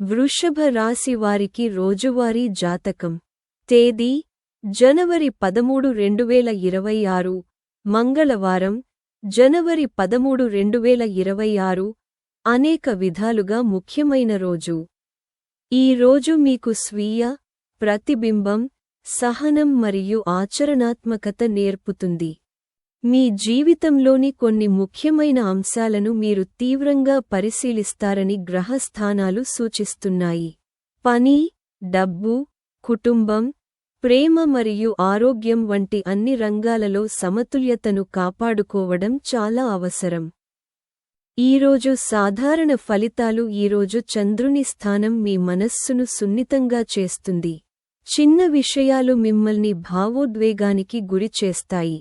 వృషభ రాశి వారికి రోజువారీ జాతకం. తేదీ జనవరి పదమూడు రెండువేల ఇరవై ఆరు మంగళవారం జనవరి పదమూడు రెండువేల ఇరవై ఆరు అనేక విధాలుగా ముఖ్యమైన రోజు. ఈ రోజు మీకు స్వీయ ప్రతిబింబం సహనం మరియు ఆచరణాత్మకత నేర్పుతుంది. మీ జీవితంలోని కొన్ని ముఖ్యమైన అంశాలను మీరు తీవ్రంగా పరిశీలిస్తారని గ్రహస్థానాలు సూచిస్తున్నాయి. పని డబ్బు కుటుంబం ప్రేమ మరియు ఆరోగ్యం వంటి అన్ని రంగాలలో సమతుల్యతను కాపాడుకోవడం చాలా అవసరం. ఈరోజు సాధారణ ఫలితాలు ఈరోజు చంద్రుని స్థానం మీ మనస్సును సున్నితంగా చేస్తుంది. చిన్న విషయాలు మిమ్మల్ని భావోద్వేగానికి గురిచేస్తాయి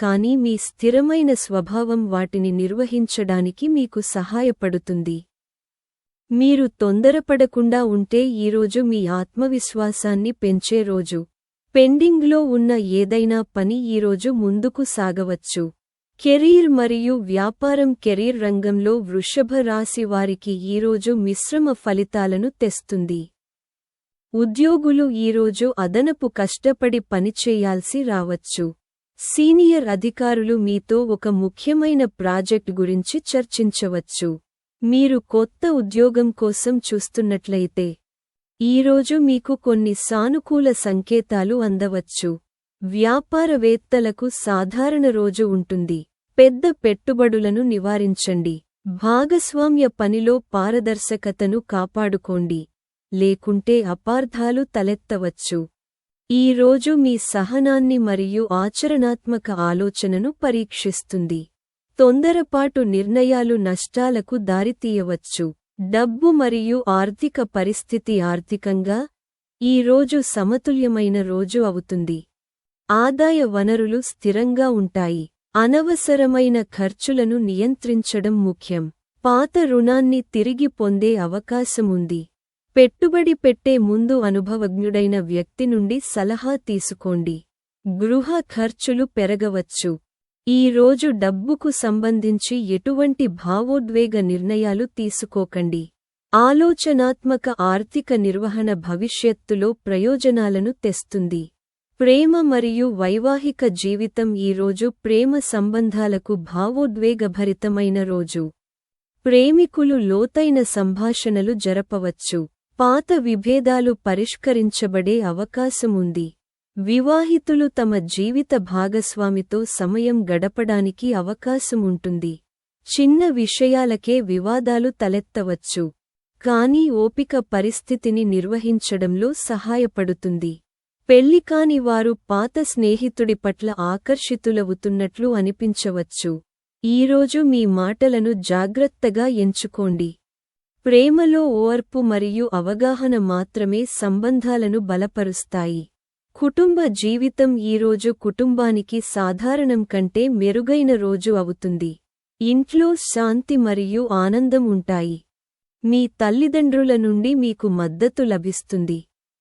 కానీ మీ స్థిరమైన స్వభావం వాటిని నిర్వహించడానికి మీకు సహాయపడుతుంది. మీరు తొందరపడకుండా ఉంటే ఈరోజు మీ ఆత్మవిశ్వాసాన్ని పెంచే రోజు. పెండింగ్లో ఉన్న ఏదైనా పని ఈరోజు ముందుకు సాగవచ్చు. కెరీర్ మరియు వ్యాపారం కెరీర్ రంగంలో వృషభ రాశి వారికి ఈరోజు మిశ్రమ ఫలితాలను తెస్తుంది. ఉద్యోగులు ఈరోజు అదనపు కష్టపడి పనిచేయాల్సి రావచ్చు. సీనియర్ అధికారులు మీతో ఒక ముఖ్యమైన ప్రాజెక్ట్ గురించి చర్చించవచ్చు. మీరు కొత్త ఉద్యోగం కోసం చూస్తున్నట్లయితే ఈరోజు మీకు కొన్ని సానుకూల సంకేతాలు అందవచ్చు. వ్యాపారవేత్తలకు సాధారణ రోజు ఉంటుంది. పెద్ద పెట్టుబడులను నివారించండి. భాగస్వామ్య పనిలో పారదర్శకతను కాపాడుకోండి. లేకుంటే అపార్థాలు తలెత్తవచ్చు. ఈ రోజు మీ సహనాన్ని మరియు ఆచరణాత్మక ఆలోచనను పరీక్షిస్తుంది. తొందరపాటు నిర్ణయాలు నష్టాలకు దారితీయవచ్చు. డబ్బు మరియు ఆర్థిక పరిస్థితి ఆర్థికంగా ఈ రోజు సమతుల్యమైన రోజు అవుతుంది. ఆదాయ వనరులు స్థిరంగా ఉంటాయి. అనవసరమైన ఖర్చులను నియంత్రించడం ముఖ్యం. పాత రుణాన్ని తిరిగి పొందే అవకాశముంది. పెట్టుబడి పెట్టే ముందు అనుభవజ్ఞుడైన వ్యక్తి నుండి సలహా తీసుకోండి. గృహ ఖర్చులు పెరగవచ్చు. ఈ రోజు డబ్బుకు సంబంధించి ఎటువంటి భావోద్వేగ నిర్ణయాలు తీసుకోకండి. ఆలోచనాత్మక ఆర్థిక నిర్వహణ భవిష్యత్తులో ప్రయోజనాలను తెస్తుంది. ప్రేమ మరియు వైవాహిక జీవితం ఈరోజు ప్రేమ సంబంధాలకు భావోద్వేగభరితమైన రోజు. ప్రేమికులు లోతైన సంభాషణలు జరపవచ్చు. పాత విభేదాలు పరిష్కరించబడే అవకాశముంది. వివాహితులు తమ జీవిత భాగస్వామితో సమయం గడపడానికి అవకాశముంటుంది. చిన్న విషయాలకే వివాదాలు తలెత్తవచ్చు. కానీ ఓపిక పరిస్థితిని నిర్వహించడంలో సహాయపడుతుంది. పెళ్ళికాని వారు పాత స్నేహితుడి పట్ల ఆకర్షితులవుతున్నట్లు అనిపించవచ్చు. ఈరోజు మీ మాటలను జాగ్రత్తగా ఎంచుకోండి. ప్రేమలో ఓర్పు మరియు అవగాహన మాత్రమే సంబంధాలను బలపరుస్తాయి. కుటుంబ జీవితం ఈరోజు కుటుంబానికి సాధారణం కంటే మెరుగైన రోజు అవుతుంది. ఇంట్లో శాంతి మరియు ఆనందం ఉంటాయి. మీ తల్లిదండ్రుల నుండి మీకు మద్దతు లభిస్తుంది.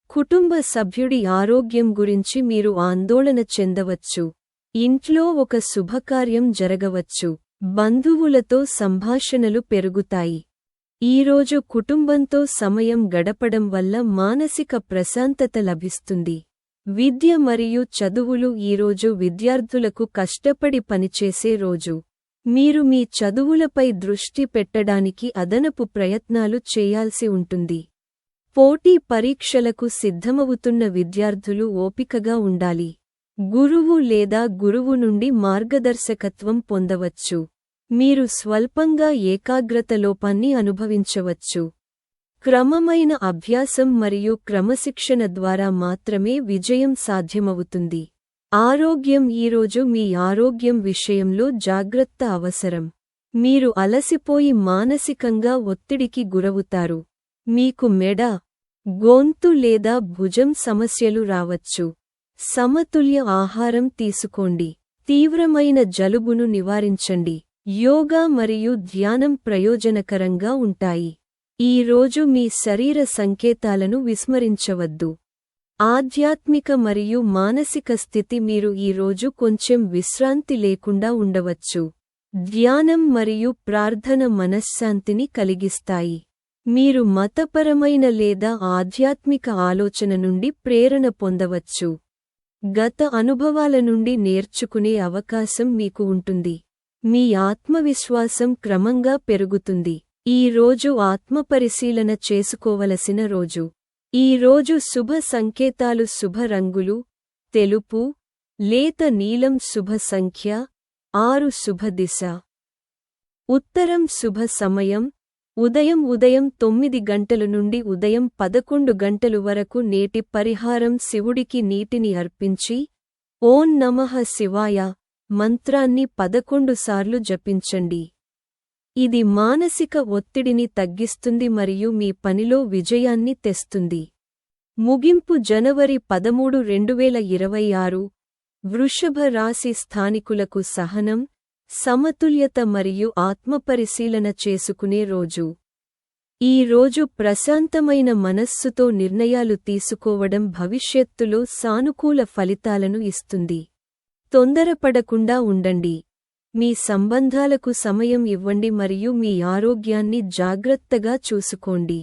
కుటుంబ సభ్యుడి ఆరోగ్యం గురించి మీరు ఆందోళన చెందవచ్చు. ఇంట్లో ఒక శుభకార్యం జరగవచ్చు. బంధువులతో సంభాషణలు పెరుగుతాయి. ఈరోజు కుటుంబంతో సమయం గడపడం వల్ల మానసిక ప్రశాంతత లభిస్తుంది. విద్య మరియు చదువులు ఈరోజు విద్యార్థులకు కష్టపడి పనిచేసే రోజు. మీరు మీ చదువులపై దృష్టి పెట్టడానికి అదనపు ప్రయత్నాలు చేయాల్సి ఉంటుంది. పోటీ పరీక్షలకు సిద్ధమవుతున్న విద్యార్థులు ఓపికగా ఉండాలి. గురువు లేదా గురువు నుండి మార్గదర్శకత్వం పొందవచ్చు. మీరు స్వల్పంగా ఏకాగ్రత లోపాన్ని అనుభవించవచ్చు. క్రమమైన అభ్యాసం మరియు క్రమశిక్షణ ద్వారా మాత్రమే విజయం సాధ్యమవుతుంది. ఆరోగ్యం ఈరోజు మీ ఆరోగ్యం విషయంలో జాగ్రత్త అవసరం. మీరు అలసిపోయి మానసికంగా ఒత్తిడికి గురవుతారు. మీకు మెడ గొంతు లేదా భుజం సమస్యలు రావచ్చు. సమతుల్య ఆహారం తీసుకోండి. తీవ్రమైన జలుబును నివారించండి. యోగా మరియు ధ్యానం ప్రయోజనకరంగా ఉంటాయి. ఈ రోజు మీ శరీర సంకేతాలను విస్మరించవద్దు. ఆధ్యాత్మిక మరియు మానసిక స్థితి మీరు ఈ రోజు కొంచెం విశ్రాంతి లేకుండా ఉండవచ్చు. ధ్యానం మరియు ప్రార్థన మనశ్శాంతిని కలిగిస్తాయి. మీరు మతపరమైన లేదా ఆధ్యాత్మిక ఆలోచన నుండి ప్రేరణ పొందవచ్చు. గత అనుభవాల నుండి నేర్చుకునే అవకాశం మీకు ఉంటుంది. మీ ఆత్మవిశ్వాసం క్రమంగా పెరుగుతుంది. ఈ రోజు ఆత్మపరిశీలన చేసుకోవలసిన రోజు. ఈ రోజు శుభ సంకేతాలు శుభ రంగులు తెలుపు లేత నీలం శుభ సంఖ్య ఆరు శుభ దిశ. ఉత్తరం శుభ సమయం ఉదయం ఉదయం తొమ్మిది గంటలు నుండి ఉదయం పదకొండు గంటలు వరకు నేటి పరిహారం శివుడికి నీటిని అర్పించి ఓం నమః శివాయ. మంత్రాన్ని పదకొండు సార్లు జపించండి. ఇది మానసిక ఒత్తిడిని తగ్గిస్తుంది మరియు మీ పనిలో విజయాన్ని తెస్తుంది. ముగింపు జనవరి పదమూడు రెండువేల ఇరవై ఆరు. వృషభ రాశి స్థానికులకు సహనం సమతుల్యత మరియు ఆత్మపరిశీలన చేసుకునే రోజు. ఈ రోజు ప్రశాంతమైన మనస్సుతో నిర్ణయాలు తీసుకోవడం భవిష్యత్తులో సానుకూల ఫలితాలను ఇస్తుంది. తొందరపడకుండా ఉండండి. మీ సంబంధాలకు సమయం ఇవ్వండి మరియు మీ ఆరోగ్యాన్ని జాగ్రత్తగా చూసుకోండి.